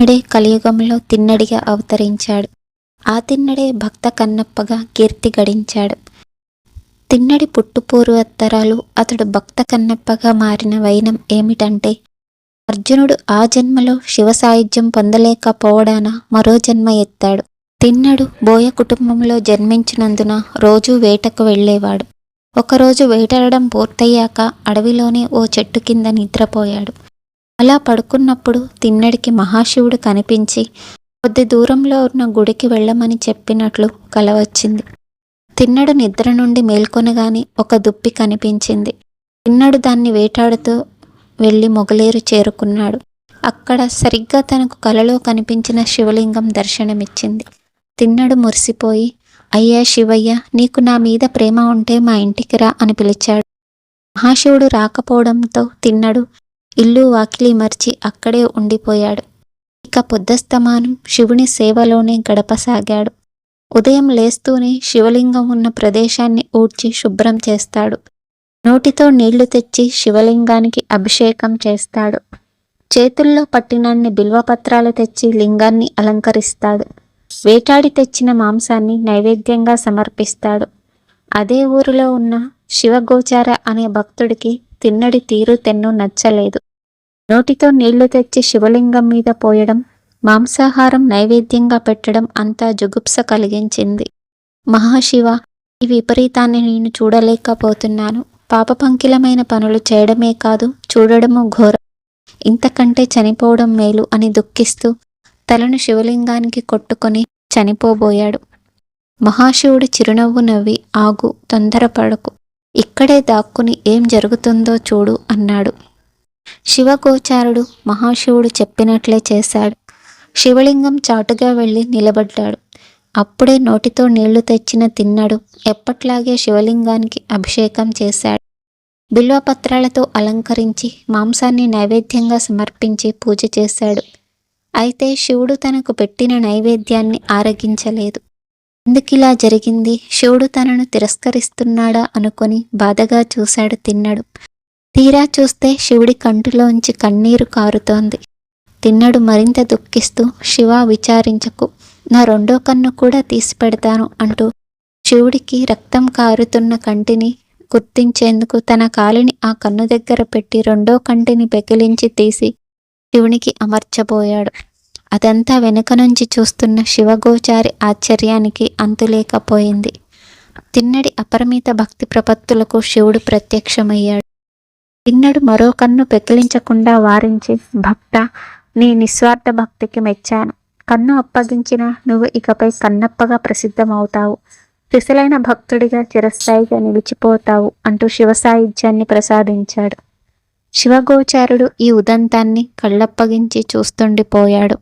తిన్నడే కలియుగంలో తిన్నడిగా అవతరించాడు. ఆ తిన్నడే భక్త కన్నప్పగా కీర్తి గడించాడు. తిన్నడి పుట్టుపూర్వత్తరాలు అతడు భక్త కన్నప్పగా మారిన వైనం ఏమిటంటే అర్జునుడు ఆ జన్మలో శివ సాయుధ్యం పొందలేకపోవడాన మరో జన్మ ఎత్తాడు. తిన్నడు బోయ కుటుంబంలో జన్మించినందున రోజూ వేటకు వెళ్ళేవాడు. ఒకరోజు వేటాడడం పూర్తయ్యాక అడవిలోనే ఓ చెట్టు కింద నిద్రపోయాడు. అలా పడుకున్నప్పుడు తిన్నడికి మహాశివుడు కనిపించి కొద్ది దూరంలో ఉన్న గుడికి వెళ్ళమని చెప్పినట్లు కల వచ్చింది. తిన్నడు నిద్ర నుండి మేల్కొనగానే ఒక దుప్పి కనిపించింది. తిన్నడు దాన్ని వేటాడుతూ వెళ్ళి మొగలేరు చేరుకున్నాడు. అక్కడ సరిగ్గా తనకు కలలో కనిపించిన శివలింగం దర్శనమిచ్చింది. తిన్నడు మురిసిపోయి అయ్యా శివయ్య నీకు నా మీద ప్రేమ ఉంటే మా ఇంటికి రా అని పిలిచాడు. మహాశివుడు రాకపోవడంతో తిన్నడు ఇల్లు వాకిలి మర్చి అక్కడే ఉండిపోయాడు. ఇక పొద్దస్తమానం శివుని సేవలోనే గడపసాగాడు. ఉదయం లేస్తూనే శివలింగం ఉన్న ప్రదేశాన్ని ఊడ్చి శుభ్రం చేస్తాడు. నోటితో నీళ్ళు తెచ్చి శివలింగానికి అభిషేకం చేస్తాడు. చేతుల్లో పట్టినన్ని బిల్వపత్రాలు తెచ్చి లింగాన్ని అలంకరిస్తాడు. వేటాడి తెచ్చిన మాంసాన్ని నైవేద్యంగా సమర్పిస్తాడు. అదే ఊరిలో ఉన్న శివగోచార అనే భక్తుడికి తిన్నడి తీరు తెన్ను నచ్చలేదు. నోటితో నీళ్ళు తెచ్చి శివలింగం మీద పోయడం మాంసాహారం నైవేద్యంగా పెట్టడం అంతా జుగుప్స కలిగించింది. మహాశివ ఈ విపరీతాన్ని నేను చూడలేకపోతున్నాను. పాపపంకిలమైన పనులు చేయడమే కాదు చూడడము ఘోరం. ఇంతకంటే చనిపోవడం మేలు అని దుఃఖిస్తూ తలను శివలింగానికి కొట్టుకొని చనిపోబోయాడు. మహాశివుడు చిరునవ్వు నవ్వి ఆగు తొందరపడకు. ఇక్కడే దాక్కుని ఏం జరుగుతుందో చూడు అన్నాడు. శివగోచారుడు మహాశివుడు చెప్పినట్లే చేశాడు. శివలింగం చాటుగా వెళ్ళి నిలబడ్డాడు. అప్పుడే నోటితో నీళ్ళు తెచ్చిన తిన్నడు ఎప్పట్లాగే శివలింగానికి అభిషేకం చేశాడు. బిల్వపత్రాలతో అలంకరించి మాంసాన్ని నైవేద్యంగా సమర్పించి పూజ చేశాడు. అయితే శివుడు తనకు పెట్టిన నైవేద్యాన్ని ఆరగించలేదు. ఎందుకిలా జరిగింది? శివుడు తనను తిరస్కరిస్తున్నాడా అనుకొని బాధగా చూశాడు తిన్నడు. తీరా చూస్తే శివుడి కంటిలోంచి కన్నీరు కారుతోంది. తిన్నడు మరింత దుఃఖిస్తూ శివ విచారించకు నా రెండో కన్ను కూడా తీసి పెడతాను అంటూ శివుడికి రక్తం కారుతున్న కంటిని గుర్తించేందుకు తన కాలిని ఆ కన్ను దగ్గర పెట్టి రెండో కంటిని బెకిలించి తీసి శివునికి అమర్చబోయాడు. అదంతా వెనుక నుంచి చూస్తున్న శివగోచారి ఆశ్చర్యానికి అంతులేకపోయింది. తిన్నడి అపరిమిత భక్తి ప్రపత్తులకు శివుడు ప్రత్యక్షమయ్యాడు. తిన్నడు మరో కన్ను పెకిలించకుండా వారించి భక్త నీ నిస్వార్థ భక్తికి మెచ్చాను. కన్ను అప్పగించిన నువ్వు ఇకపై కన్నప్పగా ప్రసిద్ధమవుతావు. త్రిశలైన భక్తుడిగా చిరస్థాయిగా నిలిచిపోతావు అంటూ శివసాహిత్యాన్ని ప్రసాదించాడు. శివగోచారుడు ఈ ఉదంతాన్ని కళ్ళప్పగించి చూస్తుండిపోయాడు.